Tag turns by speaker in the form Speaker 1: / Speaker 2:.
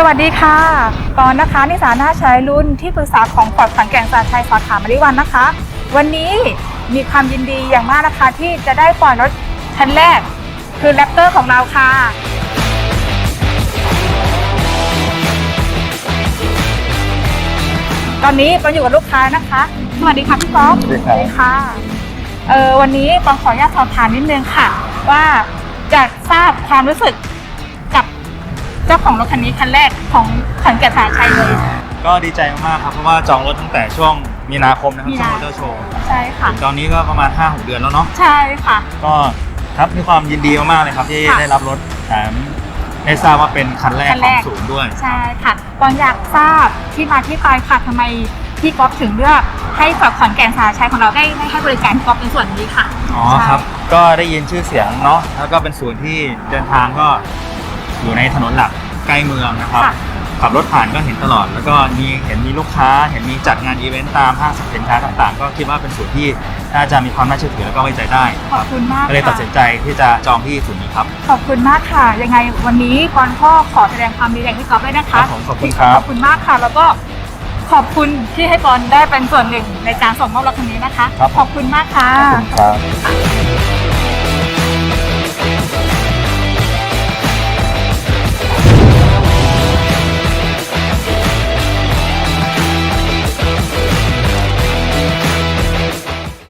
Speaker 1: สวัสดีค่ะปอนนะคะนิสาหน้าใช้รุ่นที่ปรึกษาของฟอร์ดขอนแก่นสาชัยสาขามาริวันนะคะ วันนี้มีความยินดีอย่างมากนะคะที่จะได้ปล่อยรถคันแรก คือแรปเตอร์ของเราค่ะ ตอนนี้ปอนอยู่กับลูกค้านะคะ สวัสดีค่ะพี่ก๊อฟ
Speaker 2: สวัสดีครับ
Speaker 1: ค่ะเออวันนี้ปอนขออนุญาตสอบถามนิดนึงค่ะ ว่าจะทราบความรู้สึกกับ เจ้าของรถคันนี้คันแรกของขอนแก่นสาชัยเลย
Speaker 2: ก็ดีใจมากๆครับ เพราะว่าจองรถตั้งแต่ช่วงมีนาคมนะครับ
Speaker 1: มี
Speaker 2: ช่ว
Speaker 1: นา
Speaker 2: งมอเตอร์โชว์
Speaker 1: ใช่ค่ะ
Speaker 2: ตอนนี้ก็ประมาณ 5-6 เดือนแล้วเนาะ
Speaker 1: ใช่ค่ะ
Speaker 2: ก็ครับมีความยินดีมากๆเลยครับ ที่
Speaker 1: ค่ะ
Speaker 2: ได้รับรถแถมได้ทราบว่าเป็นคันแรก
Speaker 1: คัน
Speaker 2: ข
Speaker 1: แร
Speaker 2: อง
Speaker 1: ก
Speaker 2: ศูนย์ด้วย
Speaker 1: ใช่ค่ะปอนอยากทราบที่มาที่ไปค่ะทำไมพี่ก๊อฟถึงเลือกให้ฝากขอนแก่นสาชัยของเราได้ได้ให้บริการก๊อฟในส่วนนี้ค่ะ
Speaker 2: อ๋อครับ ก็ได้ยินชื่อเสียงเนาะ แล้วก็เป็นศูนย์ที่เดินทางก็ อยู่ในถนนหลักใกล้เมืองนะครับ
Speaker 1: ค่ะ
Speaker 2: ขับรถผ่านก็เห็นตลอด แล้วก็มีเห็นมีลูกค้า เห็นมีจัดงานอีเวนต์ตามห้างสรรพสินค้าต่างๆ ก็คิดว่าเป็นศูนย์ที่น่าจะมีความน่าเชื่อถือแล้วก็ไว้ใจได้
Speaker 1: ขอบคุณมาก
Speaker 2: ก็เลยตัดสิน
Speaker 1: ค่ะ
Speaker 2: ใจที่จะจองที่ศูนย์นี้ครับ
Speaker 1: ขอบคุณมากค่ะ ยังไงวันนี้ปอนก็ขอแสดงความดีใจให้ก๊อฟด้วยนะคะ
Speaker 2: ครับผมขอบคุณครับ
Speaker 1: ขอบคุณมากค่ะ แล้วก็ขอบคุณที่ให้ปอนได้เป็นส่วนหนึ่งในการส่งมอบรถคันนี้นะคะ
Speaker 2: ครับผม
Speaker 1: ขอบคุณมากค่ะ
Speaker 2: ขอบคุณครับ